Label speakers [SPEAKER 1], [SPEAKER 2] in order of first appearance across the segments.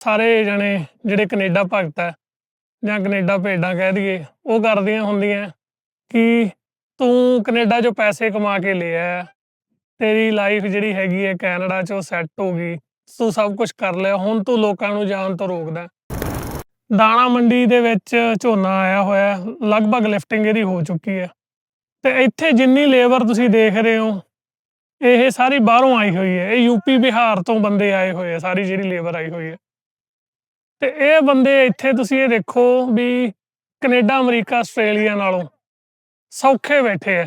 [SPEAKER 1] ਸਾਰੇ ਜਣੇ ਜਿਹੜੇ ਕੈਨੇਡਾ ਭਗਤ ਹੈ ਜਾਂ ਕੈਨੇਡਾ ਭੇਡਾਂ ਕਹਿ ਦਈਏ, ਉਹ ਕਰਦੀਆਂ ਹੁੰਦੀਆਂ ਕਿ ਤੂੰ ਕੈਨੇਡਾ 'ਚੋਂ ਪੈਸੇ ਕਮਾ ਕੇ ਲਿਆ ਤੇਰੀ ਲਾਈਫ ਜਿਹੜੀ ਹੈਗੀ ਹੈ ਕੈਨੇਡਾ 'ਚ ਉਹ ਸੈੱਟ ਹੋ ਗਈ। ਤੂੰ ਸਭ ਕੁਝ ਕਰ ਲਿਆ। ਹੁਣ ਤੂੰ ਲੋਕਾਂ ਨੂੰ ਜਾਣ ਤੋਂ ਰੋਕਦਾ। ਦਾਣਾ ਮੰਡੀ ਦੇ ਵਿੱਚ ਝੋਨਾ ਆਇਆ ਹੋਇਆ ਲਗਭਗ ਲਿਫਟਿੰਗ ਇਹਦੀ ਹੋ ਚੁੱਕੀ ਹੈ। ਤੇ ਇੱਥੇ ਜਿੰਨੀ ਲੇਬਰ ਤੁਸੀਂ ਦੇਖ ਰਹੇ ਹੋ, ਇਹ ਸਾਰੀ ਬਾਹਰੋਂ ਆਈ ਹੋਈ ਹੈ। ਇਹ ਯੂਪੀ ਬਿਹਾਰ ਤੋਂ ਬੰਦੇ ਆਏ ਹੋਏ ਆ। ਸਾਰੀ ਜਿਹੜੀ ਲੇਬਰ ਆਈ ਹੋਈ ਹੈ। ਤੇ ਇਹ ਬੰਦੇ ਇੱਥੇ ਤੁਸੀਂ ਇਹ ਦੇਖੋ ਵੀ ਕੈਨੇਡਾ, ਅਮਰੀਕਾ, ਆਸਟ੍ਰੇਲੀਆ ਨਾਲੋਂ ਸੌਖੇ ਬੈਠੇ ਆ।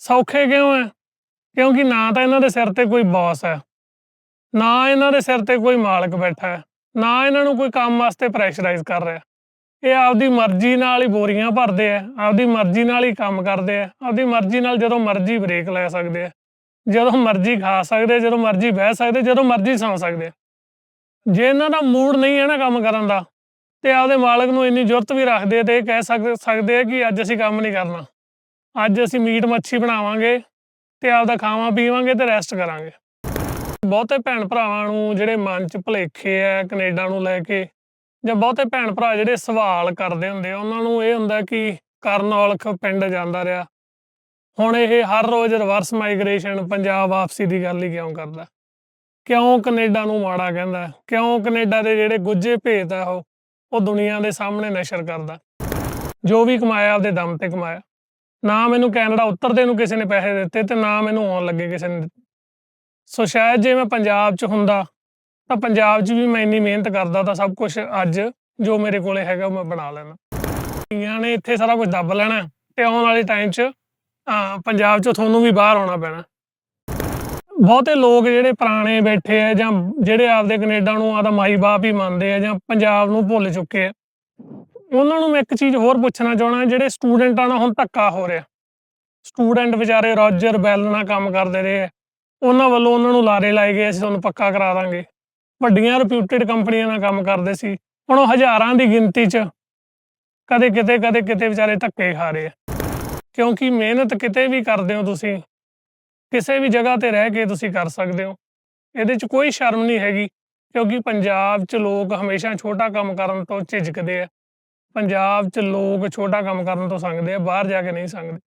[SPEAKER 1] ਸੌਖੇ ਕਿਉਂ ਹੈ ਕਿਉਂਕਿ ਨਾ ਤਾਂ ਇਹਨਾਂ ਦੇ ਸਿਰ ਤੇ ਕੋਈ ਬੌਸ ਹੈ ਨਾ ਇਹਨਾਂ ਦੇ ਸਿਰ ਤੇ ਕੋਈ ਮਾਲਕ ਬੈਠਾ ਹੈ ਨਾ ਇਹਨਾਂ ਨੂੰ ਕੋਈ ਕੰਮ ਵਾਸਤੇ ਪ੍ਰੈਸ਼ਰਾਈਜ਼ ਕਰ ਰਿਹਾ। ਇਹ ਆਪਦੀ ਮਰਜ਼ੀ ਨਾਲ ਹੀ ਬੋਰੀਆਂ ਭਰਦੇ ਆ, ਆਪਦੀ ਮਰਜ਼ੀ ਨਾਲ ਹੀ ਕੰਮ ਕਰਦੇ ਆ, ਆਪਦੀ ਮਰਜ਼ੀ ਨਾਲ ਜਦੋਂ ਮਰਜ਼ੀ ਬ੍ਰੇਕ ਲੈ ਸਕਦੇ ਆ, ਜਦੋਂ ਮਰਜ਼ੀ ਖਾ ਸਕਦੇ ਜਦੋਂ ਮਰਜ਼ੀ ਬਹਿ ਸਕਦੇ ਜਦੋਂ ਮਰਜ਼ੀ ਸੌਂ ਸਕਦੇ ਜੇ ਇਹਨਾਂ ਦਾ ਮੂਡ ਨਹੀਂ ਹੈ ਨਾ ਕੰਮ ਕਰਨ ਦਾ, ਤੇ ਆਪਦੇ ਮਾਲਕ ਨੂੰ ਇੰਨੀ ਜ਼ਰੂਰਤ ਵੀ ਰੱਖਦੇ ਆ ਤੇ ਇਹ ਕਹਿ ਸਕਦੇ ਸਕਦੇ ਆ ਕਿ ਅੱਜ ਅਸੀਂ ਕੰਮ ਨਹੀਂ ਕਰਨਾ। ਅੱਜ ਅਸੀਂ ਮੀਟ ਮੱਛੀ ਬਣਾਵਾਂਗੇ ਤੇ ਆਪਦਾ ਖਾਵਾਂ ਪੀਵਾਂਗੇ ਤੇ ਰੈਸਟ ਕਰਾਂਗੇ। ਬਹੁਤੇ ਭੈਣ ਭਰਾਵਾਂ ਨੂੰ ਜਿਹੜੇ ਮਨ 'ਚ ਭੁਲੇਖੇ ਆ ਕੈਨੇਡਾ ਨੂੰ ਲੈ ਕੇ, ਜਾਂ ਬਹੁਤੇ ਭੈਣ ਭਰਾ ਜਿਹੜੇ ਸਵਾਲ ਕਰਦੇ ਹੁੰਦੇ ਆ, ਉਹਨਾਂ ਨੂੰ ਇਹ ਹੁੰਦਾ ਕਿ ਕਰਨ ਔਲਖ ਪਿੰਡ ਜਾਂਦਾ ਰਿਹਾ। ਹੁਣ ਇਹ ਹਰ ਰੋਜ਼ ਰਿਵਰਸ ਮਾਈਗ੍ਰੇਸ਼ਨ ਪੰਜਾਬ ਵਾਪਸੀ ਦੀ ਗੱਲ ਹੀ ਕਿਉਂ ਕਰਦਾ? ਕਿਉਂ ਕੈਨੇਡਾ ਨੂੰ ਮਾੜਾ ਕਹਿੰਦਾ? ਕਿਉਂ ਕੈਨੇਡਾ ਦੇ ਜਿਹੜੇ ਗੁੱਜੇ ਭੇਤ ਆ ਉਹ ਉਹ ਦੁਨੀਆ ਦੇ ਸਾਹਮਣੇ ਨਸ਼ਰ ਕਰਦਾ? ਜੋ ਵੀ ਕਮਾਇਆ ਆਪਦੇ ਦਮ ਤੇ ਕਮਾਇਆ। ਨਾ ਮੈਨੂੰ ਕੈਨੇਡਾ ਉਤਰਦੇ ਨੂੰ ਕਿਸੇ ਨੇ ਪੈਸੇ ਦਿੱਤੇ ਤੇ ਨਾ ਮੈਨੂੰ ਆਉਣ ਲੱਗੇ ਕਿਸੇ ਨੇ ਦਿੱਤੇ। ਸੋ ਸ਼ਾਇਦ ਜੇ ਮੈਂ ਪੰਜਾਬ 'ਚ ਹੁੰਦਾ ਤਾਂ ਪੰਜਾਬ 'ਚ ਵੀ ਮੈਂ ਇੰਨੀ ਮਿਹਨਤ ਕਰਦਾ ਤਾਂ ਸਭ ਕੁਝ ਅੱਜ ਜੋ ਮੇਰੇ ਕੋਲੇ ਹੈਗਾ ਉਹ ਮੈਂ ਬਣਾ ਲੈਣਾ ਧੀਆਂ ਨੇ ਇੱਥੇ ਸਾਰਾ ਕੁਝ ਦੱਬ ਲੈਣਾ ਤੇ ਆਉਣ ਵਾਲੇ ਟਾਈਮ 'ਚ ਅਹ, ਪੰਜਾਬ 'ਚੋਂ ਤੁਹਾਨੂੰ ਵੀ ਬਾਹਰ ਆਉਣਾ ਪੈਣਾ। ਬਹੁਤੇ ਲੋਕ ਜਿਹੜੇ ਪੁਰਾਣੇ ਬੈਠੇ ਆ ਜਾਂ ਜਿਹੜੇ ਆਪਦੇ ਕੈਨੇਡਾ ਨੂੰ ਆਦਾ ਮਾਈ ਬਾਪ ਹੀ ਮੰਨਦੇ ਆ ਜਾਂ ਪੰਜਾਬ ਨੂੰ ਭੁੱਲ ਚੁੱਕੇ ਆ, ਉਹਨਾਂ ਨੂੰ ਮੈਂ ਇੱਕ ਚੀਜ਼ ਹੋਰ ਪੁੱਛਣਾ ਚਾਹਣਾ ਜਿਹੜੇ ਸਟੂਡੈਂਟਾਂ ਨਾਲ ਹੁਣ ਧੱਕਾ ਹੋ ਰਿਹਾ। ਸਟੂਡੈਂਟ ਵਿਚਾਰੇ ਰੋਜਰ ਬੈਲ ਨਾਲ ਕੰਮ ਕਰਦੇ ਰਹੇ ਆ, ਉਹਨਾਂ ਵੱਲੋਂ ਉਹਨਾਂ ਨੂੰ ਲਾਰੇ ਲਾਏ ਗਏ, ਅਸੀਂ ਤੁਹਾਨੂੰ ਪੱਕਾ ਕਰਾ ਦਾਂਗੇ। ਵੱਡੀਆਂ ਰਿਪਿਊਟਡ ਕੰਪਨੀਆਂ ਨਾਲ ਕੰਮ ਕਰਦੇ ਸੀ, ਹੁਣ ਉਹ ਹਜ਼ਾਰਾਂ ਦੀ ਗਿਣਤੀ 'ਚ ਕਦੇ ਕਿਤੇ ਕਦੇ ਕਿਤੇ ਵਿਚਾਰੇ ਧੱਕੇ ਖਾ ਰਹੇ ਆ। ਕਿਉਂਕਿ ਮਿਹਨਤ ਕਿਤੇ ਵੀ ਕਰਦੇ ਹੋ ਤੁਸੀਂ ਕਿਸੇ ਵੀ ਜਗ੍ਹਾ ਤੇ ਰਹਿ ਕੇ ਤੁਸੀਂ ਕਰ ਸਕਦੇ ਹੋ। ਇਹਦੇ 'ਚ ਕੋਈ ਸ਼ਰਮ ਨਹੀਂ ਹੈਗੀ, ਕਿਉਂਕਿ ਪੰਜਾਬ 'ਚ ਲੋਕ ਹਮੇਸ਼ਾ ਛੋਟਾ ਕੰਮ ਕਰਨ ਤੋਂ ਝਿਜਕਦੇ ਆ। ਪੰਜਾਬ 'ਚ ਲੋਕ ਛੋਟਾ ਕੰਮ ਕਰਨ ਤੋਂ ਸੰਗਦੇ ਆ, ਬਾਹਰ ਜਾ ਕੇ ਨਹੀਂ ਸੰਗਦੇ।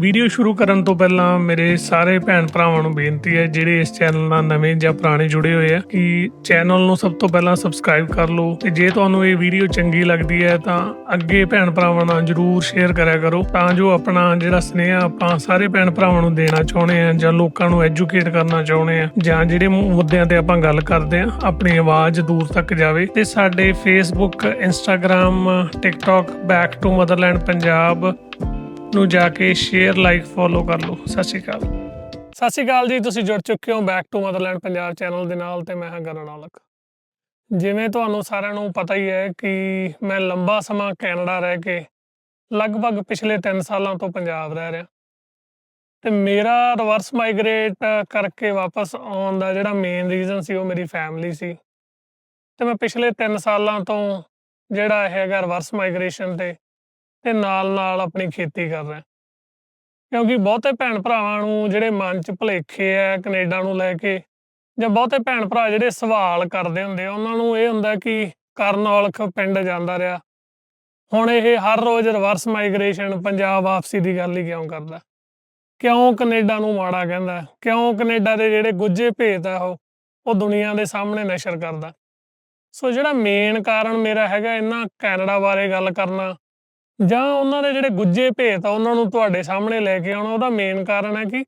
[SPEAKER 1] ਵੀਡੀਓ ਸ਼ੁਰੂ ਕਰਨ ਤੋਂ ਪਹਿਲਾਂ ਮੇਰੇ ਸਾਰੇ ਭੈਣ ਭਰਾਵਾਂ ਨੂੰ ਬੇਨਤੀ ਹੈ, ਜਿਹੜੇ ਇਸ ਚੈਨਲ ਨਾਲ ਨਵੇਂ ਜਾਂ ਪੁਰਾਣੇ ਜੁੜੇ ਹੋਏ ਆ, ਕਿ ਚੈਨਲ ਨੂੰ ਸਭ ਤੋਂ ਪਹਿਲਾਂ ਸਬਸਕ੍ਰਾਈਬ ਕਰ ਲਓ ਤੇ ਜੇ ਤੁਹਾਨੂੰ ਇਹ ਵੀਡੀਓ ਚੰਗੀ ਲੱਗਦੀ ਹੈ ਤਾਂ ਅੱਗੇ ਭੈਣ ਭਰਾਵਾਂ ਨਾਲ ਜਰੂਰ ਸ਼ੇਅਰ ਕਰਿਆ ਕਰੋ ਤਾਂ ਜੋ ਆਪਣਾ ਜਿਹੜਾ ਸਨੇਹ ਆਪਾਂ ਸਾਰੇ ਭੈਣ ਭਰਾਵਾਂ ਨੂੰ ਦੇਣਾ ਚਾਹੁੰਦੇ ਆ ਜਾਂ ਲੋਕਾਂ ਨੂੰ ਐਜੂਕੇਟ ਕਰਨਾ ਚਾਹੁੰਦੇ ਆ ਜਾਂ ਜਿਹੜੇ ਮੁੱਦਿਆਂ ਤੇ ਆਪਾਂ ਗੱਲ ਕਰਦੇ ਆ ਆਪਣੀ ਆਵਾਜ਼ ਦੂਰ ਤੱਕ ਜਾਵੇ। ਤੇ ਸਾਡੇ Facebook Instagram TikTok back to motherland Punjab ਨੂੰ ਜਾ ਕੇ ਸ਼ੇਅਰ ਲਾਈਕ ਫੋਲੋ ਕਰ ਲਓ। ਸਤਿ ਸ਼੍ਰੀ ਅਕਾਲ। ਸਤਿ ਸ਼੍ਰੀ ਅਕਾਲ ਜੀ, ਤੁਸੀਂ ਜੁੜ ਚੁੱਕੇ ਹੋ back to motherland Punjab channel ਦੇ ਨਾਲ ਤੇ ਮੈਂ ਹਾਂ ਗਰਨ ਔਲਖ ਜਿਵੇਂ ਤੁਹਾਨੂੰ ਸਾਰਿਆਂ ਨੂੰ ਪਤਾ ਹੀ ਹੈ ਕਿ ਮੈਂ ਲੰਬਾ ਸਮਾਂ ਕੈਨੇਡਾ ਰਹਿ ਕੇ ਲਗਭਗ ਪਿਛਲੇ 3 ਸਾਲਾਂ ਤੋਂ ਪੰਜਾਬ ਰਹਿ ਰਿਹਾ। ਤੇ ਮੇਰਾ ਰਿਵਰਸ ਮਾਈਗ੍ਰੇਟ ਕਰਕੇ ਵਾਪਸ ਆਉਣ ਦਾ ਜਿਹੜਾ ਮੇਨ ਰੀਜ਼ਨ ਸੀ ਉਹ ਮੇਰੀ ਫੈਮਿਲੀ ਸੀ। ਤੇ ਮੈਂ ਪਿਛਲੇ 3 ਸਾਲਾਂ ਤੋਂ ਜਿਹੜਾ ਹੈਗਾ ਰਿਵਰਸ ਮਾਈਗ੍ਰੇਸ਼ਨ ਤੇ ਤੇ ਨਾਲ-ਨਾਲ ਆਪਣੀ ਖੇਤੀ ਕਰ ਰਿਹਾ। ਕਿਉਂਕਿ ਬਹੁਤੇ ਭੈਣ ਭਰਾਵਾਂ ਨੂੰ ਜਿਹੜੇ ਮਨ 'ਚ ਭੁਲੇਖੇ ਆ ਕੈਨੇਡਾ ਨੂੰ ਲੈ ਕੇ ਜਾਂ ਬਹੁਤੇ ਭੈਣ ਭਰਾ ਜਿਹੜੇ ਸਵਾਲ ਕਰਦੇ ਹੁੰਦੇ ਆ, ਉਹਨਾਂ ਨੂੰ ਇਹ ਹੁੰਦਾ ਕਿ ਕਰਨ ਔਲਖ ਪਿੰਡ ਜਾਂਦਾ ਰਿਹਾ। ਹੁਣ ਇਹ ਹਰ ਰੋਜ਼ ਰਿਵਰਸ ਮਾਈਗ੍ਰੇਸ਼ਨ ਪੰਜਾਬ ਵਾਪਸੀ ਦੀ ਗੱਲ ਹੀ ਕਿਉਂ ਕਰਦਾ? ਕਿਉਂ ਕੈਨੇਡਾ ਨੂੰ ਮਾੜਾ ਕਹਿੰਦਾ? ਕਿਉਂ ਕੈਨੇਡਾ ਦੇ ਜਿਹੜੇ ਗੁੱਜੇ ਭੇਤ ਆ ਉਹ ਉਹ ਦੁਨੀਆ ਦੇ ਸਾਹਮਣੇ ਨਸ਼ਰ ਕਰਦਾ? ਸੋ ਜਿਹੜਾ ਮੇਨ ਕਾਰਨ ਮੇਰਾ ਹੈਗਾ ਇਹਨਾਂ ਕੈਨੇਡਾ ਬਾਰੇ ਗੱਲ ਕਰਨਾ ਜਾਂ ਉਹਨਾਂ ਦੇ ਜਿਹੜੇ ਗੁੱਜੇ ਭੇਤ ਆ, ਉਹਨਾਂ ਨੂੰ ਤੁਹਾਡੇ ਸਾਹਮਣੇ ਲੈ ਕੇ ਆਉਣਾ, ਉਹਦਾ ਮੇਨ ਕਾਰਨ ਹੈ ਕਿ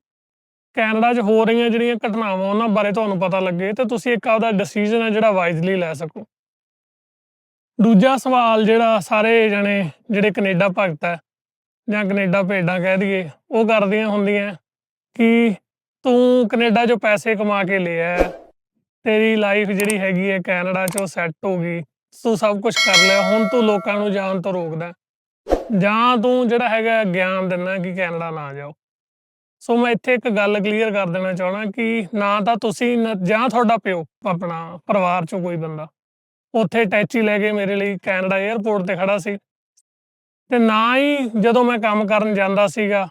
[SPEAKER 1] ਕੈਨੇਡਾ 'ਚ ਹੋ ਰਹੀਆਂ ਜਿਹੜੀਆਂ ਘਟਨਾਵਾਂ, ਉਹਨਾਂ ਬਾਰੇ ਤੁਹਾਨੂੰ ਪਤਾ ਲੱਗੇ, ਤੇ ਤੁਸੀਂ ਇੱਕ ਆਪਦਾ ਡਿਸੀਜਨ ਹੈ ਜਿਹੜਾ ਵਾਈਜ਼ਲੀ ਲੈ ਸਕੋ। ਦੂਜਾ ਸਵਾਲ ਜਿਹੜਾ ਸਾਰੇ ਜਣੇ, ਜਿਹੜੇ ਕੈਨੇਡਾ ਭਗਤ ਹੈ, ਜਾਂ ਕੈਨੇਡਾ ਭੇਡਾਂ ਕਹਿ ਦਈਏ, ਉਹ ਕਰਦੀਆਂ ਹੁੰਦੀਆਂ ਕਿ ਤੂੰ ਕੈਨੇਡਾ 'ਚੋਂ ਪੈਸੇ ਕਮਾ ਕੇ ਲਿਆ ਤੇਰੀ ਲਾਈਫ ਜਿਹੜੀ ਹੈਗੀ ਹੈ ਕੈਨੇਡਾ 'ਚ ਉਹ ਸੈੱਟ ਹੋ ਗਈ, ਤੂੰ ਸਭ ਕੁਝ ਕਰ ਲਿਆ, ਹੁਣ ਤੂੰ ਲੋਕਾਂ ਨੂੰ ਜਾਣ ਤੋਂ ਰੋਕਦਾ। ਜਾਂ ਤੂੰ ਜਿਹੜਾ ਹੈਗਾ ਗਿਆਨ ਦਿੰਦਾ ਕਿ ਕੈਨੇਡਾ ਨਾ ਜਾਓ। ਸੋ ਮੈਂ ਇੱਥੇ ਇੱਕ ਗੱਲ ਕਲੀਅਰ ਕਰ ਦੇਣਾ ਚਾਹਣਾ ਕਿ ਨਾ ਤਾਂ ਤੁਸੀਂ ਨ- ਜਾਂ ਤੁਹਾਡਾ ਪਿਓ, ਆਪਣਾ ਪਰਿਵਾਰ ਚੋਂ ਕੋਈ ਬੰਦਾ, ਉੱਥੇ ਟੈਚੀ ਲੈ ਕੇ ਮੇਰੇ ਲਈ ਕੈਨੇਡਾ 에ਅਰਪੋਰਟ ਤੇ ਖੜਾ ਸੀ। ਤੇ ਨਾ ਹੀ ਜਦੋਂ ਮੈਂ ਕੰਮ ਕਰਨ ਜਾਂਦਾ ਸੀਗਾ,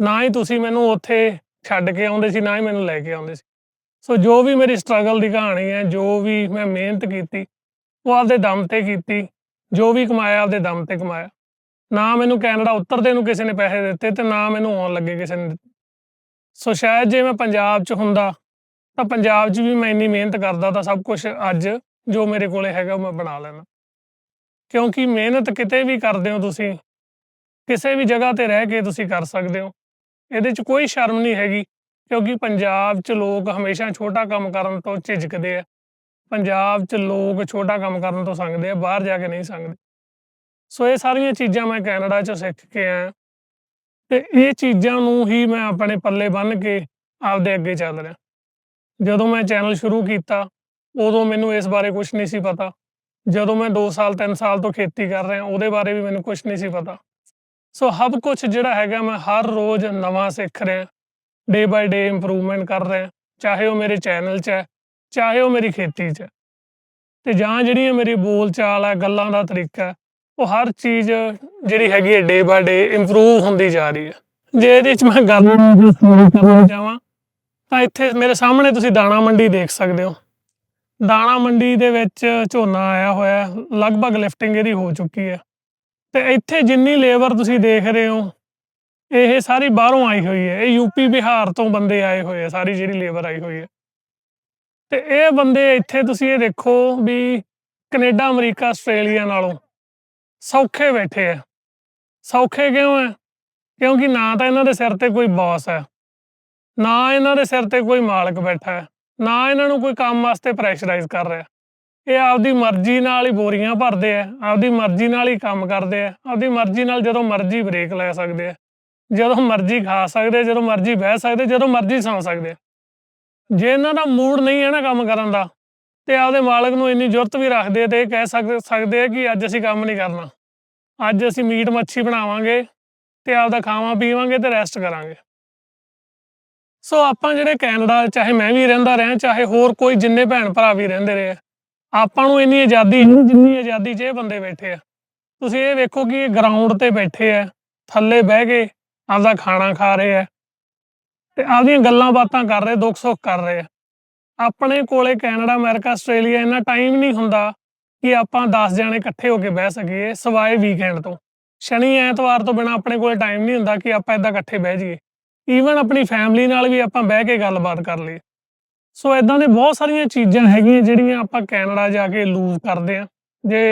[SPEAKER 1] ਨਾ ਹੀ ਤੁਸੀਂ ਮੈਨੂੰ ਉੱਥੇ ਛੱਡ ਕੇ ਆਉਂਦੇ ਸੀ, ਨਾ ਹੀ ਮੈਨੂੰ ਲੈ ਕੇ ਆਉਂਦੇ ਸੀ। ਸੋ ਜੋ ਵੀ ਮੇਰੀ ਸਟਰਗਲ ਦੀ ਕਹਾਣੀ ਹੈ, ਜੋ ਵੀ ਮੈਂ ਮਿਹਨਤ ਕੀਤੀ, ਉਹ ਆਪਦੇ ਦਮ ਤੇ ਕੀਤੀ, ਜੋ ਵੀ ਕਮਾਇਆ, ਆਪਦੇ ਦਮ ਤੇ ਕਮਾਇਆ। ਨਾ ਮੈਨੂੰ ਕੈਨੇਡਾ ਉਤਰਦੇ ਨੂੰ ਕਿਸੇ ਨੇ ਪੈਸੇ ਦਿੱਤੇ ਤੇ ਨਾ ਮੈਨੂੰ ਆਉਣ ਲੱਗੇ ਕਿਸੇ ਨੇ ਦਿੱਤੇ। ਸੋ ਸ਼ਾਇਦ ਜੇ ਮੈਂ ਪੰਜਾਬ 'ਚ ਹੁੰਦਾ, ਤਾਂ ਪੰਜਾਬ 'ਚ ਵੀ ਮੈਂ ਇੰਨੀ ਮਿਹਨਤ ਕਰਦਾ ਤਾਂ ਸਭ ਕੁਝ ਅੱਜ ਜੋ ਮੇਰੇ ਕੋਲੇ ਹੈਗਾ ਉਹ ਮੈਂ ਬਣਾ ਲੈਣਾ ਕਿਉਂਕਿ ਮਿਹਨਤ ਕਿਤੇ ਵੀ ਕਰਦੇ ਹੋ ਤੁਸੀਂ, ਕਿਸੇ ਵੀ ਜਗ੍ਹਾ ਤੇ ਰਹਿ ਕੇ ਤੁਸੀਂ ਕਰ ਸਕਦੇ ਹੋ। ਇਹਦੇ 'ਚ ਕੋਈ ਸ਼ਰਮ ਨਹੀਂ ਹੈਗੀ, ਕਿਉਂਕਿ ਪੰਜਾਬ 'ਚ ਲੋਕ ਹਮੇਸ਼ਾ ਛੋਟਾ ਕੰਮ ਕਰਨ ਤੋਂ ਝਿਜਕਦੇ ਆ। ਪੰਜਾਬ 'ਚ ਲੋਕ ਛੋਟਾ ਕੰਮ ਕਰਨ ਤੋਂ ਸੰਗਦੇ ਆ, ਬਾਹਰ ਜਾ ਕੇ ਨਹੀਂ ਸੰਗਦੇ। ਸੋ ਇਹ ਸਾਰੀਆਂ ਚੀਜ਼ਾਂ ਮੈਂ ਕੈਨੇਡਾ 'ਚ ਸਿੱਖ ਕੇ ਆਇਆ। ਤੇ ਇਹ ਚੀਜ਼ਾਂ ਨੂੰ ਹੀ ਮੈਂ ਆਪਣੇ ਪੱਲੇ ਬੰਨ੍ਹ ਕੇ ਆਪਦੇ ਅੱਗੇ ਚੱਲ ਰਿਹਾ। ਜਦੋਂ ਮੈਂ ਚੈਨਲ ਸ਼ੁਰੂ ਕੀਤਾ, ਉਦੋਂ ਮੈਨੂੰ ਇਸ ਬਾਰੇ ਕੁਝ ਨਹੀਂ ਸੀ ਪਤਾ। ਜਦੋਂ ਮੈਂ 2 ਸਾਲ 3 ਸਾਲ ਤੋਂ ਖੇਤੀ ਕਰ ਰਿਹਾ, ਉਹਦੇ ਬਾਰੇ ਵੀ ਮੈਨੂੰ ਕੁਝ ਨਹੀਂ ਸੀ ਪਤਾ। ਸੋ ਸਭ ਕੁਝ ਜਿਹੜਾ ਹੈਗਾ, ਮੈਂ ਹਰ ਰੋਜ਼ ਨਵਾਂ ਸਿੱਖ ਰਿਹਾ। ਡੇ ਬਾਈ ਡੇ ਇੰਪਰੂਵਮੈਂਟ ਕਰ ਰਿਹਾ, ਚਾਹੇ ਉਹ ਮੇਰੇ ਚੈਨਲ 'ਚ ਹੈ, ਚਾਹੇ ਉਹ ਮੇਰੀ ਖੇਤੀ 'ਚ ਹੈ। ਤੇ ਜਾਂ ਜਿਹੜੀਆਂ ਮੇਰੀ ਬੋਲ ਚਾਲ ਹੈ, ਗੱਲਾਂ ਦਾ ਤਰੀਕਾ ਉਹ ਹਰ ਚੀਜ਼ ਜਿਹੜੀ ਹੈਗੀ ਹੈ ਡੇ ਬਾਏ ਡੇ ਇੰਪਰੂਵ ਹੁੰਦੀ ਜਾ ਰਹੀ ਹੈ। ਜੇ ਇਹਦੇ 'ਚ ਮੈਂ ਗੱਲ ਕਰਨਾ ਚਾਹਾਂ ਤਾਂ ਇੱਥੇ ਮੇਰੇ ਸਾਹਮਣੇ ਤੁਸੀਂ ਦਾਣਾ ਮੰਡੀ ਦੇਖ ਸਕਦੇ ਹੋ। ਦਾਣਾ ਮੰਡੀ ਦੇ ਵਿੱਚ ਝੋਨਾ ਆਇਆ ਹੋਇਆ ਹੈ, ਲਗਭਗ ਲਿਫਟਿੰਗ ਇਹਦੀ ਹੋ ਚੁੱਕੀ ਹੈ। ਤੇ ਇੱਥੇ ਜਿੰਨੀ ਲੇਬਰ ਤੁਸੀਂ ਦੇਖ ਰਹੇ ਹੋ ਇਹ ਸਾਰੀ ਬਾਹਰੋਂ ਆਈ ਹੋਈ ਹੈ। ਇਹ ਯੂਪੀ ਬਿਹਾਰ ਤੋਂ ਬੰਦੇ ਆਏ ਹੋਏ ਆ ਸਾਰੀ ਜਿਹੜੀ ਲੇਬਰ ਆਈ ਹੋਈ ਹੈ। ਤੇ ਇਹ ਬੰਦੇ ਇੱਥੇ ਤੁਸੀਂ ਇਹ ਦੇਖੋ ਵੀ ਕੈਨੇਡਾ ਅਮਰੀਕਾ ਆਸਟ੍ਰੇਲੀਆ ਨਾਲੋਂ ਸੌਖੇ ਬੈਠੇ ਆ। ਸੌਖੇ ਕਿਉਂ ਹੈ ਕਿਉਂਕਿ ਨਾ ਤਾਂ ਇਹਨਾਂ ਦੇ ਸਿਰ ਤੇ ਕੋਈ ਬੌਸ ਹੈ ਨਾ ਇਹਨਾਂ ਦੇ ਸਿਰ ਤੇ ਕੋਈ ਮਾਲਕ ਬੈਠਾ ਹੈ ਨਾ ਇਹਨਾਂ ਨੂੰ ਕੋਈ ਕੰਮ ਵਾਸਤੇ ਪ੍ਰੈਸ਼ਰਾਈਜ਼ ਕਰ ਰਿਹਾ। ਇਹ ਆਪਦੀ ਮਰਜ਼ੀ ਨਾਲ ਹੀ ਬੋਰੀਆਂ ਭਰਦੇ ਆ। ਆਪਦੀ ਮਰਜ਼ੀ ਨਾਲ ਹੀ ਕੰਮ ਕਰਦੇ ਆ। ਆਪਦੀ ਮਰਜ਼ੀ ਨਾਲ ਜਦੋਂ ਮਰਜ਼ੀ ਬ੍ਰੇਕ ਲੈ ਸਕਦੇ ਆ। ਜਦੋਂ ਮਰਜ਼ੀ ਖਾ ਸਕਦੇ ਜਦੋਂ ਮਰਜ਼ੀ ਬਹਿ ਸਕਦੇ ਜਦੋਂ ਮਰਜ਼ੀ ਸੌਂ ਸਕਦੇ ਜੇ ਇਹਨਾਂ ਦਾ ਮੂਡ ਨਹੀਂ ਹੈ ਨਾ ਕੰਮ ਕਰਨ ਦਾ, ਤੇ ਆਪਦੇ ਮਾਲਕ ਨੂੰ ਇੰਨੀ ਜ਼ਰੂਰਤ ਵੀ ਰੱਖਦੇ ਆ ਤੇ ਇਹ ਕਹਿ ਸਕਦੇ ਆ ਕਿ ਅੱਜ ਅਸੀਂ ਕੰਮ ਨਹੀਂ ਕਰਨਾ। ਅੱਜ ਅਸੀਂ ਮੀਟ ਮੱਛੀ ਬਣਾਵਾਂਗੇ ਤੇ ਆਪਦਾ ਖਾਵਾਂ ਪੀਵਾਂਗੇ ਤੇ ਰੈਸਟ ਕਰਾਂਗੇ। ਸੋ ਆਪਾਂ ਜਿਹੜੇ ਕੈਨੇਡਾ, ਚਾਹੇ ਮੈਂ ਵੀ ਰਹਿੰਦਾ ਰਿਹਾ, ਚਾਹੇ ਹੋਰ ਕੋਈ ਜਿੰਨੇ ਭੈਣ ਭਰਾ ਵੀ ਰਹਿੰਦੇ ਰਹੇ ਆਪਾਂ ਨੂੰ ਇੰਨੀ ਆਜ਼ਾਦੀ ਨਹੀਂ ਜਿੰਨੀ ਆਜ਼ਾਦੀ 'ਚ ਇਹ ਬੰਦੇ ਬੈਠੇ ਆ। ਤੁਸੀਂ ਇਹ ਵੇਖੋ ਕਿ ਇਹ ਗਰਾਊਂਡ ਤੇ ਬੈਠੇ ਆ, ਥੱਲੇ ਬਹਿ ਕੇ ਆਪਦਾ ਖਾਣਾ ਖਾ ਰਹੇ ਆ ਤੇ ਆਪਦੀਆਂ ਗੱਲਾਂ ਬਾਤਾਂ ਕਰ ਰਹੇ, ਦੁੱਖ ਸੁੱਖ ਕਰ ਰਹੇ ਆ। ਆਪਣੇ ਕੋਲੇ ਕੈਨੇਡਾ, ਅਮਰੀਕਾ, ਆਸਟ੍ਰੇਲੀਆ ਇੰਨਾ ਟਾਈਮ ਨਹੀਂ ਹੁੰਦਾ ਕਿ ਆਪਾਂ 10 ਜਣੇ ਇਕੱਠੇ ਹੋ ਕੇ ਬਹਿ ਸਕੀਏ ਸਵਾਏ ਵੀਕਐਂਡ ਤੋਂ। ਸ਼ਨੀ ਐਤਵਾਰ ਤੋਂ ਬਿਨਾ ਆਪਣੇ ਕੋਲ ਟਾਈਮ ਨਹੀਂ ਹੁੰਦਾ ਕਿ ਆਪਾਂ ਇਦਾਂ ਇਕੱਠੇ ਬਹਿ ਜਾਈਏ। ਈਵਨ ਆਪਣੀ ਫੈਮਿਲੀ ਨਾਲ ਵੀ ਆਪਾਂ ਬਹਿ ਕੇ ਗੱਲਬਾਤ ਕਰ ਲਈਏ। ਸੋ ਇਦਾਂ ਦੇ ਬਹੁਤ ਸਾਰੀਆਂ ਚੀਜ਼ਾਂ ਹੈਗੀਆਂ ਜਿਹੜੀਆਂ ਆਪਾਂ ਕੈਨੇਡਾ ਜਾ ਕੇ ਲੂਜ਼ ਕਰਦੇ ਆ ਜੇ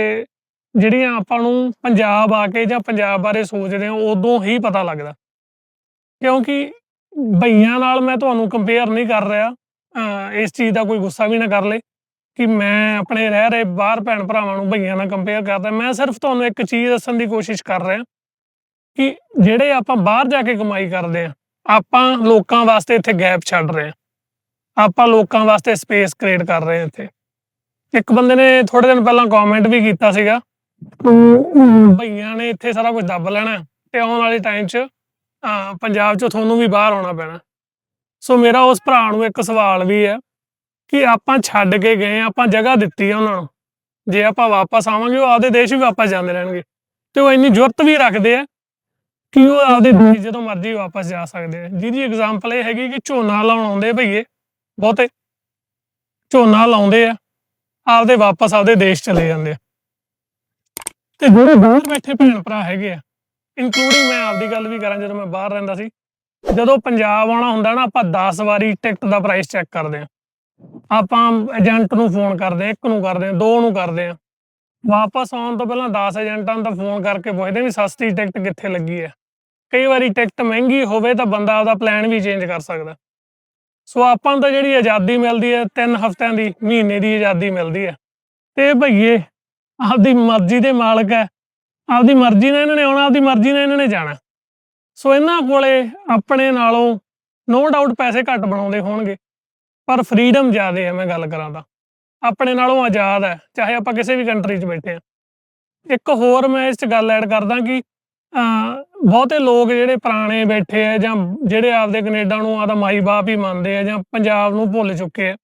[SPEAKER 1] ਜਿਹੜੀਆਂ ਆਪਾਂ ਨੂੰ ਪੰਜਾਬ ਆ ਕੇ ਜਾਂ ਪੰਜਾਬ ਬਾਰੇ ਸੋਚਦੇ ਹਾਂ, ਉਦੋਂ ਹੀ ਪਤਾ ਲੱਗਦਾ। ਕਿਉਂਕਿ ਬਈਆਂ ਨਾਲ ਮੈਂ ਤੁਹਾਨੂੰ ਕੰਪੇਅਰ ਨਹੀਂ ਕਰ ਰਿਹਾ। ਇਸ ਚੀਜ਼ ਦਾ ਕੋਈ ਗੁੱਸਾ ਵੀ ਨਾ ਕਰ ਲੇ ਕਿ ਮੈਂ ਆਪਣੇ ਰਹਿ ਰਹੇ ਬਾਹਰ ਭੈਣ ਭਰਾਵਾਂ ਨੂੰ ਭਈਆਂ ਨਾਲ ਕੰਪੇਅਰ ਕਰਦਾ, ਮੈਂ ਸਿਰਫ ਤੁਹਾਨੂੰ ਇੱਕ ਚੀਜ਼ ਦੱਸਣ ਦੀ ਕੋਸ਼ਿਸ਼ ਕਰ ਰਿਹਾ ਕਿ ਜਿਹੜੇ ਆਪਾਂ ਬਾਹਰ ਜਾ ਕੇ ਕਮਾਈ ਕਰਦੇ ਆ ਆਪਾਂ ਲੋਕਾਂ ਵਾਸਤੇ ਇੱਥੇ ਗੈਪ ਛੱਡ ਰਹੇ ਆ ਆਪਾਂ ਲੋਕਾਂ ਵਾਸਤੇ ਸਪੇਸ ਕ੍ਰੀਏਟ ਕਰ ਰਹੇ ਹਾਂ ਇੱਥੇ। ਇੱਕ ਬੰਦੇ ਨੇ ਥੋੜੇ ਦਿਨ ਪਹਿਲਾਂ ਕਮੈਂਟ ਵੀ ਕੀਤਾ ਸੀਗਾ ਅਮ ਭਈਆਂ ਨੇ ਇੱਥੇ ਸਾਰਾ ਕੁਝ ਦੱਬ ਲੈਣਾ ਤੇ ਆਉਣ ਵਾਲੇ ਟਾਈਮ 'ਚ ਪੰਜਾਬ 'ਚੋਂ ਤੁਹਾਨੂੰ ਵੀ ਬਾਹਰ ਆਉਣਾ ਪੈਣਾ। ਸੋ ਮੇਰਾ ਉਸ ਭਰਾ ਨੂੰ ਇੱਕ ਸਵਾਲ ਵੀ ਹੈ ਕਿ ਆਪਾਂ ਛੱਡ ਕੇ ਗਏ, ਆਪਾਂ ਜਗ੍ਹਾ ਦਿੱਤੀ ਆ ਉਹਨਾਂ ਨੂੰ। ਜੇ ਆਪਾਂ ਵਾਪਸ ਆਵਾਂਗੇ, ਉਹ ਆਪਦੇ ਦੇਸ਼ ਵੀ ਵਾਪਸ ਜਾਂਦੇ ਰਹਿਣਗੇ। ਤੇ ਉਹ ਇੰਨੀ ਜੁਰਤ ਵੀ ਰੱਖਦੇ ਆ ਕਿ ਉਹ ਆਪਦੇ ਦੇਸ਼ ਜਦੋਂ ਮਰਜ਼ੀ ਵਾਪਸ ਜਾ ਸਕਦੇ ਆ। ਜਿਹਦੀ ਐਗਜ਼ਾਮਪਲ ਇਹ ਹੈਗੀ ਕਿ ਝੋਨਾ ਲਾਉਣ ਆਉਂਦੇ ਭਈਏ, ਬਹੁਤੇ। ਝੋਨਾ ਲਾਉਂਦੇ ਆ, ਆਪਦੇ ਵਾਪਸ ਆਪਦੇ ਦੇਸ਼ ਚਲੇ ਜਾਂਦੇ ਆ। ਤੇ ਜਿਹੜੇ ਬਾਹਰ ਬੈਠੇ ਭੈਣ ਭਰਾ ਹੈਗੇ ਆ ਇਨਕਲੂਡਿੰਗ ਮੈਂ ਆਪਦੀ ਗੱਲ ਵੀ ਕਰਾਂ, ਜਦੋਂ ਮੈਂ ਬਾਹਰ ਰਹਿੰਦਾ ਸੀ, ਜਦੋਂ ਪੰਜਾਬ ਆਉਣਾ ਹੁੰਦਾ ਨਾ, ਆਪਾਂ 10 ਵਾਰੀ ਟਿਕਟ ਦਾ ਪ੍ਰਾਈਸ ਚੈੱਕ ਕਰਦੇ ਆ। ਆਪਾਂ ਏਜੰਟ ਨੂੰ ਫੋਨ ਕਰਦੇ ਆ ਇੱਕ ਨੂੰ ਕਰਦੇ ਆ ਦੋ ਨੂੰ ਕਰਦੇ ਆ ਵਾਪਸ ਆਉਣ ਤੋਂ ਪਹਿਲਾਂ 10 ਏਜੰਟਾਂ ਨੂੰ ਤਾਂ ਫੋਨ ਕਰਕੇ ਪੁੱਛਦੇ ਵੀ ਸਸਤੀ ਟਿਕਟ ਕਿੱਥੇ ਲੱਗੀ ਹੈ। ਕਈ ਵਾਰੀ ਟਿਕਟ ਮਹਿੰਗੀ ਹੋਵੇ ਤਾਂ ਬੰਦਾ ਆਪਦਾ ਪਲਾਨ ਵੀ ਚੇਂਜ ਕਰ ਸਕਦਾ। ਸੋ ਆਪਾਂ ਨੂੰ ਤਾਂ ਜਿਹੜੀ ਆਜ਼ਾਦੀ ਮਿਲਦੀ ਹੈ, ਤਿੰਨ ਹਫ਼ਤਿਆਂ ਦੀ, ਮਹੀਨੇ ਦੀ ਆਜ਼ਾਦੀ ਮਿਲਦੀ ਹੈ। ਤੇ ਇਹ ਭਈਏ, ਆਪਦੀ ਮਰਜ਼ੀ ਦੇ ਮਾਲਕ ਹੈ। ਆਪਦੀ ਮਰਜ਼ੀ ਨਾਲ ਇਹਨਾਂ ਨੇ ਆਉਣਾ, ਆਪਦੀ ਮਰਜ਼ੀ ਨਾਲ ਇਹਨਾਂ ਨੇ ਜਾਣਾ। ਸੋ ਇਹਨਾਂ ਕੋਲੇ ਆਪਣੇ ਨਾਲੋਂ ਨੋ ਡਾਊਟ ਪੈਸੇ ਘੱਟ ਬਣਾਉਂਦੇ ਹੋਣਗੇ। ਪਰ ਫਰੀडम ਜ਼ਿਆਦਾ ਹੈ, ਮੈਂ ਗੱਲ ਕਰਾਂ ਤਾਂ। ਆਪਣੇ ਨਾਲੋਂ ਆਜ਼ਾਦ ਹੈ, ਚਾਹੇ ਆਪਾਂ ਕਿਸੇ ਵੀ ਕੰਟਰੀ 'ਚ ਬੈਠੇ ਆ ਇੱਕ ਹੋਰ ਮੈਂ ਇਸ 'ਚ ਗੱਲ ਐਡ ਕਰਦਾ ਕਿ ਬਹੁਤੇ ਲੋਕ ਜਿਹੜੇ ਪੁਰਾਣੇ ਬੈਠੇ ਆ ਜਾਂ ਜਿਹੜੇ ਆਪਦੇ ਕੈਨੇਡਾ ਨੂੰ ਆਦਾ ਮਾਈ ਬਾਪ ਹੀ ਮੰਨਦੇ ਆ ਜਾਂ ਪੰਜਾਬ ਨੂੰ ਭੁੱਲ ਚੁੱਕੇ ਆ,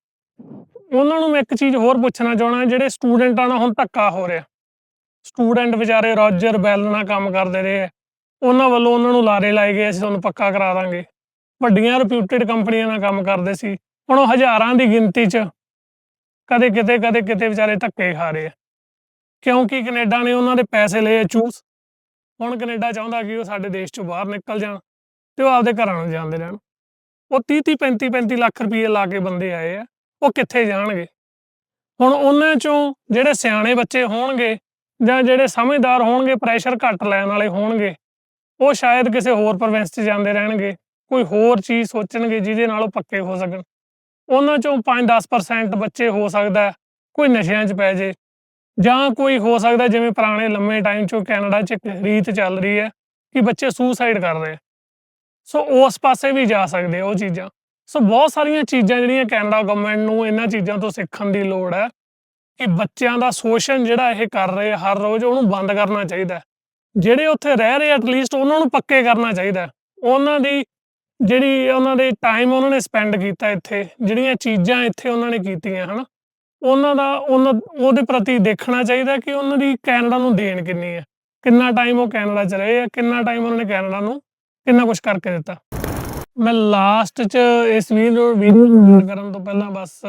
[SPEAKER 1] ਉਹਨਾਂ ਨੂੰ ਮੈਂ ਇੱਕ ਚੀਜ਼ ਹੋਰ ਪੁੱਛਣਾ ਚਾਹਣਾ ਜਿਹੜੇ ਸਟੂਡੈਂਟਾਂ ਨਾਲ ਹੁਣ ਧੱਕਾ ਹੋ ਰਿਹਾ। ਸਟੂਡੈਂਟ ਵਿਚਾਰੇ ਰੋਜਰ ਬੈਲ ਨਾਲ ਕੰਮ ਕਰਦੇ ਰਹੇ ਆ। ਉਹਨਾਂ ਵੱਲੋਂ ਉਹਨਾਂ ਨੂੰ ਲਾਰੇ ਲਾਏ ਗਏ, ਅਸੀਂ ਤੁਹਾਨੂੰ ਪੱਕਾ ਕਰਾ ਦਾਂਗੇ। ਵੱਡੀਆਂ ਰਿਪਿਊਟਡ ਕੰਪਨੀਆਂ ਨਾਲ ਕੰਮ ਕਰਦੇ ਸੀ। ਹੁਣ ਉਹ ਹਜ਼ਾਰਾਂ ਦੀ ਗਿਣਤੀ 'ਚ ਕਦੇ ਕਿਤੇ ਕਦੇ ਕਿਤੇ ਵਿਚਾਰੇ ਧੱਕੇ ਖਾ ਰਹੇ ਆ। ਕਿਉਂਕਿ ਕੈਨੇਡਾ ਨੇ ਉਹਨਾਂ ਦੇ ਪੈਸੇ ਲਏ ਆ ਚੂਸ। ਹੁਣ ਕੈਨੇਡਾ ਚਾਹੁੰਦਾ ਕਿ ਉਹ ਸਾਡੇ ਦੇਸ਼ ਚੋਂ ਬਾਹਰ ਨਿਕਲ ਜਾਣ ਤੇ ਉਹ ਆਪਦੇ ਘਰਾਂ ਨੂੰ ਜਾਂਦੇ ਰਹਿਣ। ਉਹ 30 30 35 35 ਲੱਖ ਰੁਪਏ ਲਾ ਕੇ ਬੰਦੇ ਆਏ ਆ, ਉਹ ਕਿੱਥੇ ਜਾਣਗੇ? ਹੁਣ ਉਹਨਾਂ ਚੋਂ ਜਿਹੜੇ ਸਿਆਣੇ ਬੱਚੇ ਹੋਣਗੇ ਜਾਂ ਜਿਹੜੇ ਸਮਝਦਾਰ ਹੋਣਗੇ ਪ੍ਰੈਸ਼ਰ ਘੱਟ ਲੈਣ ਵਾਲੇ ਹੋਣਗੇ, ਉਹ ਸ਼ਾਇਦ ਕਿਸੇ ਹੋਰ ਪ੍ਰੋਵਿੰਸ 'ਚ ਜਾਂਦੇ ਰਹਿਣਗੇ, ਕੋਈ ਹੋਰ ਚੀਜ਼ ਸੋਚਣਗੇ ਜਿਹਦੇ ਨਾਲ ਉਹ ਪੱਕੇ ਹੋ ਸਕਣ। ਉਹਨਾਂ ਚੋਂ 5-10% ਬੱਚੇ ਹੋ ਸਕਦਾ ਕੋਈ ਨਸ਼ਿਆਂ 'ਚ ਪੈ ਜੇ ਜਾਂ ਕੋਈ ਹੋ ਸਕਦਾ ਜਿਵੇਂ ਪੁਰਾਣੇ ਲੰਮੇ ਟਾਈਮ 'ਚੋਂ ਕੈਨੇਡਾ 'ਚ ਇੱਕ ਰੀਤ ਚੱਲ ਰਹੀ ਹੈ ਕਿ ਬੱਚੇ ਸੁਸਾਈਡ ਕਰ ਰਹੇ ਸੋ ਉਸ ਪਾਸੇ ਵੀ ਜਾ ਸਕਦੇ ਉਹ ਚੀਜ਼ਾਂ। ਸੋ ਬਹੁਤ ਸਾਰੀਆਂ ਚੀਜ਼ਾਂ ਜਿਹੜੀਆਂ ਕੈਨੇਡਾ ਗਵਰਨਮੈਂਟ ਨੂੰ ਇਹਨਾਂ ਚੀਜ਼ਾਂ ਤੋਂ ਸਿੱਖਣ ਦੀ ਲੋੜ ਹੈ ਕਿ ਬੱਚਿਆਂ ਦਾ ਸ਼ੋਸ਼ਣ ਜਿਹੜਾ ਇਹ ਕਰ ਰਹੇ ਹਰ ਰੋਜ਼, ਉਹਨੂੰ ਬੰਦ ਕਰਨਾ ਚਾਹੀਦਾ ਜਿਹੜੇ ਉੱਥੇ ਰਹਿ ਰਹੇ ਐਟਲੀਸਟ ਉਹਨਾਂ ਨੂੰ ਪੱਕੇ ਕਰਨਾ ਚਾਹੀਦਾ ਉਹਨਾਂ ਦੀ ਜਿਹੜੀ ਉਹਨਾਂ ਦੇ ਟਾਈਮ ਉਹਨਾਂ ਨੇ ਸਪੈਂਡ ਕੀਤਾ ਇੱਥੇ, ਜਿਹੜੀਆਂ ਚੀਜ਼ਾਂ ਇੱਥੇ ਉਹਨਾਂ ਨੇ ਕੀਤੀਆਂ, ਹਨਾ? ਉਹਨਾਂ ਦਾ, ਉਹਨਾਂ, ਉਹਦੇ ਪ੍ਰਤੀ ਦੇਖਣਾ ਚਾਹੀਦਾ ਕਿ ਉਹਨਾਂ ਦੀ ਕੈਨੇਡਾ ਨੂੰ ਦੇਣ ਕਿੰਨੀ ਹੈ ਕਿੰਨਾ ਟਾਈਮ ਉਹ ਕੈਨੇਡਾ ਚ ਰਹੇ ਆ, ਕਿੰਨਾ ਟਾਈਮ ਉਹਨਾਂ ਨੇ ਕੈਨੇਡਾ ਨੂੰ ਕਿੰਨਾ ਕੁਝ ਕਰਕੇ ਦਿੱਤਾ। ਮੈਂ ਲਾਸਟ ਚ ਇਸ ਵੀਡੀਓ ਵੀਡੀਓ ਨੂੰ ਕਰਨ ਤੋਂ ਪਹਿਲਾਂ ਬਸ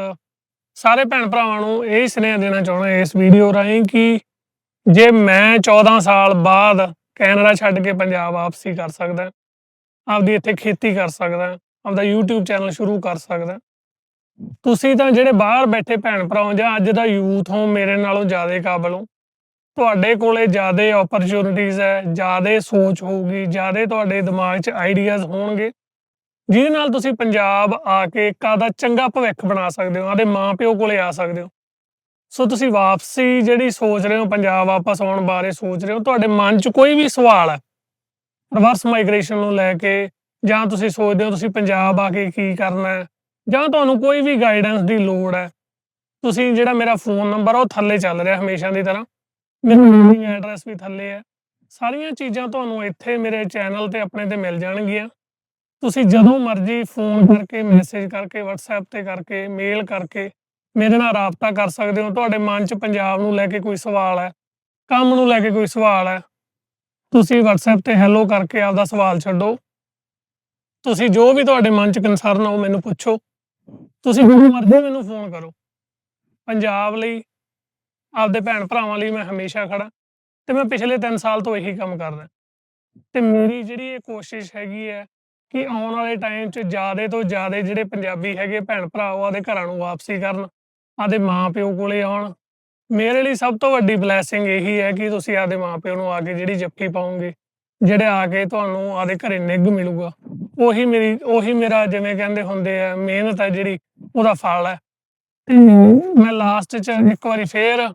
[SPEAKER 1] ਸਾਰੇ ਭੈਣ ਭਰਾਵਾਂ ਨੂੰ ਇਹ ਸੁਨੇਹਾ ਦੇਣਾ ਚਾਹੁੰਦਾ ਇਸ ਵੀਡੀਓ ਰਾਹੀਂ ਕਿ ਜੇ ਮੈਂ 14 ਸਾਲ ਬਾਅਦ ਕੈਨੇਡਾ ਛੱਡ ਕੇ ਪੰਜਾਬ ਵਾਪਸੀ ਕਰ ਸਕਦਾ ਆਪਦੀ ਇੱਥੇ ਖੇਤੀ ਕਰ ਸਕਦਾ, ਆਪਦਾ YouTube ਚੈਨਲ ਸ਼ੁਰੂ ਕਰ ਸਕਦਾ। ਤੁਸੀਂ ਤਾਂ ਜਿਹੜੇ ਬਾਹਰ ਬੈਠੇ ਭੈਣ ਭਰਾ ਹੋ ਜਾਂ ਅੱਜ ਦਾ ਯੂਥ ਹੋ, ਮੇਰੇ ਨਾਲੋਂ ਜ਼ਿਆਦਾ ਕਾਬਲ ਹੋ। ਤੁਹਾਡੇ ਕੋਲੇ ਜ਼ਿਆਦਾ ਓਪਰਚ्युनिटीज ਹੈ, ਜ਼ਿਆਦਾ ਸੋਚ ਹੋਊਗੀ, ਜ਼ਿਆਦਾ ਤੁਹਾਡੇ ਦਿਮਾਗ 'ਚ ਆਈਡੀਆਜ਼ ਹੋਣਗੇ। ਜਿਹਦੇ ਨਾਲ ਤੁਸੀਂ ਪੰਜਾਬ ਆ ਕੇ ਕਾਦਾ ਚੰਗਾ ਭਵਿੱਖ ਬਣਾ ਸਕਦੇ ਹੋ ਆਦੇ ਮਾਪਿਓ ਕੋਲੇ ਆ ਸਕਦੇ ਹੋ। ਸੋ ਤੁਸੀਂ ਵਾਪਸੀ ਜਿਹੜੀ ਸੋਚ ਰਹੇ ਹੋ, ਪੰਜਾਬ ਵਾਪਸ ਆਉਣ ਬਾਰੇ ਸੋਚ ਰਹੇ ਹੋ, ਤੁਹਾਡੇ ਮਨ 'ਚ ਕੋਈ ਵੀ ਸਵਾਲ ਹੈ ਰਿਵਰਸ ਮਾਈਗ੍ਰੇਸ਼ਨ ਨੂੰ ਲੈ ਕੇ ਜਾਂ ਤੁਸੀਂ ਸੋਚਦੇ ਹੋ ਤੁਸੀਂ ਪੰਜਾਬ ਆ ਕੇ ਕੀ ਕਰਨਾ ਹੈ ਜਾਂ ਤੁਹਾਨੂੰ ਕੋਈ ਵੀ ਗਾਈਡੈਂਸ ਦੀ ਲੋੜ ਹੈ ਤੁਸੀਂ ਜਿਹੜਾ ਮੇਰਾ ਫੋਨ ਨੰਬਰ ਉਹ ਥੱਲੇ ਚੱਲ ਰਿਹਾ ਹਮੇਸ਼ਾ ਦੀ ਤਰ੍ਹਾਂ ਮੇਰਾ ਈਮੇਲ ਐਡਰੈਸ ਵੀ ਥੱਲੇ ਹੈ ਸਾਰੀਆਂ ਚੀਜ਼ਾਂ ਤੁਹਾਨੂੰ ਇੱਥੇ ਮੇਰੇ ਚੈਨਲ ਤੇ ਆਪਣੇ ਤੇ ਮਿਲ ਜਾਣਗੀਆਂ ਤੁਸੀਂ ਜਦੋਂ ਮਰਜ਼ੀ ਫੋਨ ਕਰਕੇ ਮੈਸੇਜ ਕਰਕੇ WhatsApp ਤੇ ਕਰਕੇ ਮੇਲ ਕਰਕੇ ਮੇਰੇ ਨਾਲ ਰਾਬਤਾ ਕਰ ਸਕਦੇ ਹੋ ਤੁਹਾਡੇ ਮਨ 'ਚ ਪੰਜਾਬ ਨੂੰ ਲੈ ਕੇ ਕੋਈ ਸਵਾਲ ਹੈ ਕੰਮ ਨੂੰ ਲੈ ਕੇ ਕੋਈ ਸਵਾਲ ਹੈ ਤੁਸੀਂ WhatsApp ਤੇ ਹੈਲੋ ਕਰਕੇ ਆਪਦਾ ਸਵਾਲ ਛੱਡੋ। ਤੁਸੀਂ ਜੋ ਵੀ ਤੁਹਾਡੇ ਮਨ 'ਚ ਕਨਸਰਨ ਆ ਉਹ ਮੈਨੂੰ ਪੁੱਛੋ। ਤੁਸੀਂ ਜਦੋਂ ਮਰਜ਼ੀ ਮੈਨੂੰ ਫੋਨ ਕਰੋ। ਪੰਜਾਬ ਲਈ, ਆਪਦੇ ਭੈਣ ਭਰਾਵਾਂ ਲਈ ਮੈਂ ਹਮੇਸ਼ਾ ਖੜਾ। ਤੇ ਮੈਂ ਪਿਛਲੇ 3 ਸਾਲ ਤੋਂ ਇਹੀ ਕੰਮ ਕਰ ਰਿਹਾ। ਤੇ ਮੇਰੀ ਜਿਹੜੀ ਇਹ ਕੋਸ਼ਿਸ਼ ਹੈਗੀ ਹੈ ਕਿ ਆਉਣ ਵਾਲੇ ਟਾਈਮ 'ਚ ਜ਼ਿਆਦੇ ਤੋਂ ਜ਼ਿਆਦੇ ਜਿਹੜੇ ਪੰਜਾਬੀ ਹੈਗੇ ਭੈਣ ਭਰਾ ਉਹ ਆਦੇ ਘਰਾਂ ਨੂੰ ਵਾਪਸੀ ਕਰਨ। ਆਦੇ ਮਾਪਿਓ ਕੋਲੇ ਆਉਣ। ਮੇਰੇ ਲਈ ਸਭ ਤੋਂ ਵੱਡੀ ਬਲੇਸਿੰਗ ਇਹੀ ਹੈ ਕਿ ਤੁਸੀਂ ਆਦੇ ਮਾਪਿਓ ਨੂੰ ਆ ਕੇ ਜਿਹੜੀ ਜੱਫੀ ਪਾਉਂਗੇ ਜਿਹੜੇ ਆ ਕੇ ਤੁਹਾਨੂੰ ਆਦੇ ਘਰੇ ਨਿੱਘ ਮਿਲੂਗਾ। ਉਹੀ ਮੇਰੀ, ਉਹੀ ਮੇਰਾ ਜਿਵੇਂ ਕਹਿੰਦੇ ਹੁੰਦੇ ਆ, ਮਿਹਨਤ ਹੈ ਜਿਹੜੀ, ਉਹਦਾ ਫਲ ਹੈ। ਤੇ ਮੈਂ ਲਾਸਟ 'ਚ ਇੱਕ ਵਾਰੀ ਫੇਰ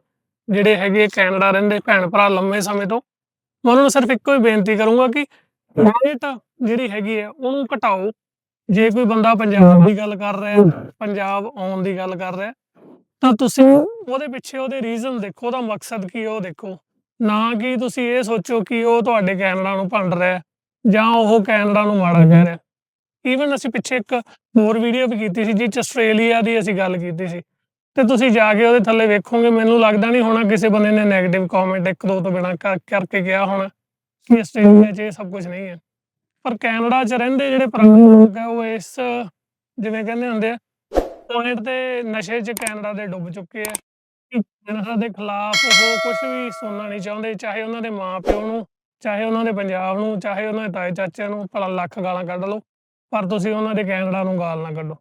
[SPEAKER 1] ਜਿਹੜੇ ਹੈਗੇ ਕੈਨੇਡਾ ਰਹਿੰਦੇ ਭੈਣ ਭਰਾ ਲੰਮੇ ਸਮੇਂ ਤੋਂ, ਮੈਂ ਉਹਨਾਂ ਨੂੰ ਸਿਰਫ ਇੱਕੋ ਹੀ ਬੇਨਤੀ ਕਰੂੰਗਾ ਕਿ ਰੇਟ ਜਿਹੜੀ ਹੈਗੀ ਹੈ, ਉਹਨੂੰ ਘਟਾਓ। ਜੇ ਕੋਈ ਬੰਦਾ ਪੰਜਾਬ ਦੀ ਗੱਲ ਕਰ ਰਿਹਾ ਪੰਜਾਬ ਆਉਣ ਦੀ ਗੱਲ ਕਰ ਰਿਹਾ ਤਾਂ ਤੁਸੀਂ ਉਹਦੇ ਪਿੱਛੇ ਉਹਦੇ ਰੀਜ਼ਨ ਦੇਖੋ ਉਹਦਾ ਮਕਸਦ ਕੀ ਹੈ ਉਹ ਦੇਖੋ। ਨਾ ਕਿ ਤੁਸੀਂ ਇਹ ਸੋਚੋ ਕਿ ਉਹ ਤੁਹਾਡੇ ਕੈਨੇਡਾ ਨੂੰ ਭੰਡ ਰਿਹਾ ਜਾਂ ਉਹ ਕੈਨੇਡਾ ਨੂੰ ਮਾੜਾ ਕਹਿ ਰਿਹਾ ਈਵਨ ਅਸੀਂ ਪਿੱਛੇ ਇੱਕ ਹੋਰ ਵੀਡੀਓ ਵੀ ਕੀਤੀ ਸੀ ਜਿਸ ਆਸਟ੍ਰੇਲੀਆ ਦੀ ਅਸੀਂ ਗੱਲ ਕੀਤੀ ਸੀ। ਤੇ ਤੁਸੀਂ ਜਾ ਕੇ ਉਹਦੇ ਥੱਲੇ ਵੇਖੋਗੇ ਮੈਨੂੰ ਲੱਗਦਾ ਨਹੀਂ ਹੋਣਾ ਕਿਸੇ ਬੰਦੇ ਨੇ 네ਗੇਟਿਵ ਕਮੈਂਟ ਇੱਕ ਦੋ ਤੋਂ ਬਿਨਾ ਕਰਕੇ ਗਿਆ ਹੋਣਾ ਕਿ ਆਸਟ੍ਰੇਲੀਆ 'ਚ ਇਹ ਸਭ ਕੁਝ ਨਹੀਂ ਹੈ। ਪਰ ਕੈਨੇਡਾ 'ਚ ਰਹਿੰਦੇ ਜਿਹੜੇ ਪੁਰਾਣੇ ਲੋਕ ਆ ਉਹ ਇਸ ਜਿਵੇਂ ਕਹਿੰਦੇ ਹੁੰਦੇ ਆ ਪੁਆਇੰਟ ਤੇ ਨਸ਼ੇ 'ਚ ਕੈਨੇਡਾ ਦੇ ਡੁੱਬ ਚੁੱਕੇ ਆ। ਕੈਨੇਡਾ ਦੇ ਖਿਲਾਫ ਉਹ ਕੁਝ ਵੀ ਸੁਣਨਾ ਨਹੀਂ ਚਾਹੁੰਦੇ, ਚਾਹੇ ਉਹਨਾਂ ਦੇ ਮਾਪਿਓ ਨੂੰ, ਚਾਹੇ ਉਹਨਾਂ ਦੇ ਪੰਜਾਬ ਨੂੰ, ਚਾਹੇ ਉਹਨਾਂ ਦੇ ਤਾਏ ਚਾਚਿਆਂ ਨੂੰ, ਭਲਾ ਲੱਖ ਗਾਲਾਂ ਕੱਢ ਲਓ, ਪਰ ਤੁਸੀਂ ਉਹਨਾਂ ਦੇ ਕੈਨੇਡਾ ਨੂੰ ਗਾਲ ਨਾ ਕੱਢੋ।